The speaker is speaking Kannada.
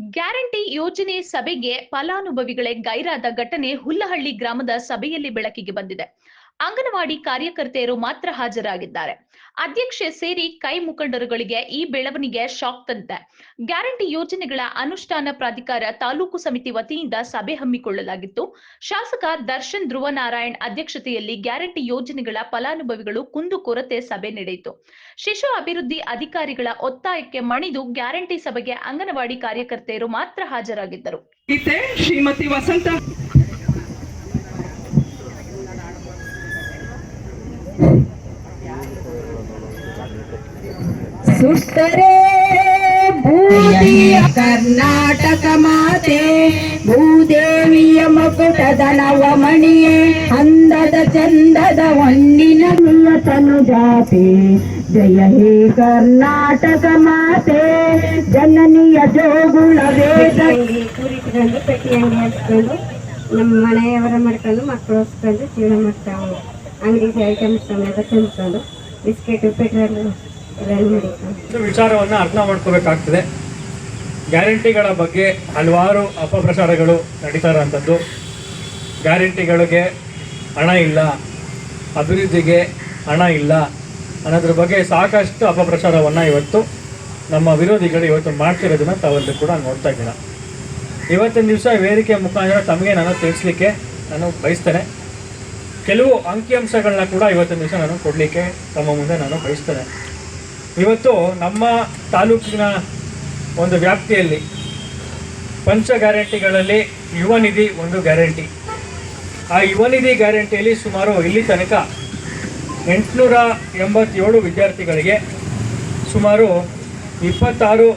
ಗ್ಯಾರಂಟಿ ಯೋಜನೆ ಸಭೆಗೆ ಫಲಾನುಭವಿಗಳೇ ಗೈರಾದ ಘಟನೆ ಹುಲ್ಲಹಳ್ಳಿ ಗ್ರಾಮದ ಸಭೆಯಲ್ಲಿ ಬೆಳಕಿಗೆ ಬಂದಿದೆ. ಅಂಗನವಾಡಿ ಕಾರ್ಯಕರ್ತೆಯರು ಮಾತ್ರ ಹಾಜರಾಗಿದ್ದಾರೆ. ಅಧ್ಯಕ್ಷೆ ಸೇರಿ ಕೈ ಮುಖಂಡರುಗಳಿಗೆ ಈ ಬೆಳವಣಿಗೆ ಶಾಕ್ ತಂತೆ ಗ್ಯಾರಂಟಿ ಯೋಜನೆಗಳ ಅನುಷ್ಠಾನ ಪ್ರಾಧಿಕಾರ ತಾಲೂಕು ಸಮಿತಿ ವತಿಯಿಂದ ಸಭೆ ಹಮ್ಮಿಕೊಳ್ಳಲಾಗಿತ್ತು. ಶಾಸಕ ದರ್ಶನ್ ಧ್ರುವನಾರಾಯಣ್ ಅಧ್ಯಕ್ಷತೆಯಲ್ಲಿ ಗ್ಯಾರಂಟಿ ಯೋಜನೆಗಳ ಫಲಾನುಭವಿಗಳು ಕುಂದುಕೊರತೆ ಸಭೆ ನಡೆಯಿತು. ಶಿಶು ಅಭಿವೃದ್ಧಿ ಅಧಿಕಾರಿಗಳ ಒತ್ತಾಯಕ್ಕೆ ಮಣಿದು ಗ್ಯಾರಂಟಿ ಸಭೆಗೆ ಅಂಗನವಾಡಿ ಕಾರ್ಯಕರ್ತೆಯರು ಮಾತ್ರ ಹಾಜರಾಗಿದ್ದರು. ಶ್ರೀಮತಿ ವಸಂತ ಸುತ್ತರೇ ಭೂಮಿಯ ಕರ್ನಾಟಕ ಮಾತೆ, ಭೂದೇವಿಯ ಮಕುಟದ ನವಮಣಿಯೇ, ಅಂದದ ಚಂದದ ಹೊನ್ನಿನ ನಿಯತನು ಜಾತಿ. ಜಯ ಹೇ ಕರ್ನಾಟಕ ಮಾತೆ, ಜನನಿಯ ಜೋಗುಳ ವೇದ. ಅಂಗಡಿ ಕೂರಿಟ್ಕೊಂಡು ಪೆಟ್ಟಿ ಹಚ್ಕೊಂಡು ನಮ್ಮ ಮನೆಯವರ ಮಾಡ್ಕೊಂಡು ಮಕ್ಕಳು ಹೊಸ್ಕೊಂಡು ಜೀವನ ಮಾಡ್ತಾವೆ ಅಂಗಡಿ ಐಟಮ್ಸ್ ಎಲ್ಲ ತುಂಬಿಕೊಂಡು ಬಿಸ್ಕೆಟು ಪೆಟ್ರೋಲ್ ಎಲ್ಲ ವಿಚಾರವನ್ನು ಅರ್ಥ ಮಾಡ್ಕೋಬೇಕಾಗ್ತದೆ. ಗ್ಯಾರಂಟಿಗಳ ಬಗ್ಗೆ ಹಲವಾರು ಅಪಪ್ರಚಾರಗಳು ನಡೀತಾ ಇರೋಂಥದ್ದು ಗ್ಯಾರಂಟಿಗಳಿಗೆ ಹಣ ಇಲ್ಲ, ಅಭಿವೃದ್ಧಿಗೆ ಹಣ ಇಲ್ಲ ಅನ್ನೋದ್ರ ಬಗ್ಗೆ ಸಾಕಷ್ಟು ಅಪಪ್ರಚಾರವನ್ನು ಇವತ್ತು ನಮ್ಮ ವಿರೋಧಿಗಳು ಇವತ್ತು ಮಾಡ್ತಿರೋದನ್ನ ತಾವಲ್ಲಿ ಕೂಡ ನೋಡ್ತಾ ಇದ್ದೀರ. ಇವತ್ತಿನ ದಿವಸ ವೇದಿಕೆ ಮುಖಾಂತರ ತಮಗೆ ನಾನು ತಿಳಿಸ್ಲಿಕ್ಕೆ ನಾನು ಬಯಸ್ತೇನೆ. ಕೆಲವು ಅಂಕಿಅಂಶಗಳನ್ನ ಕೂಡ ಇವತ್ತಿನ ದಿವಸ ನಾನು ಕೊಡಲಿಕ್ಕೆ ತಮ್ಮ ಮುಂದೆ ನಾನು ಬಯಸ್ತೇನೆ. ಇವತ್ತು ನಮ್ಮ ತಾಲೂಕಿನ ಒಂದು ವ್ಯಾಪ್ತಿಯಲ್ಲಿ ಪಂಚ ಗ್ಯಾರಂಟಿಗಳಲ್ಲಿ ಯುವ ನಿಧಿ ಒಂದು ಗ್ಯಾರಂಟಿ. ಆ ಯುವ ನಿಧಿ ಗ್ಯಾರಂಟಿಯಲ್ಲಿ ಸುಮಾರು ಇಲ್ಲಿ ತನಕ ಎಂಟುನೂರ ಎಂಬತ್ತೇಳು ವಿದ್ಯಾರ್ಥಿಗಳಿಗೆ ಸುಮಾರು ಇಪ್ಪತ್ತಾರು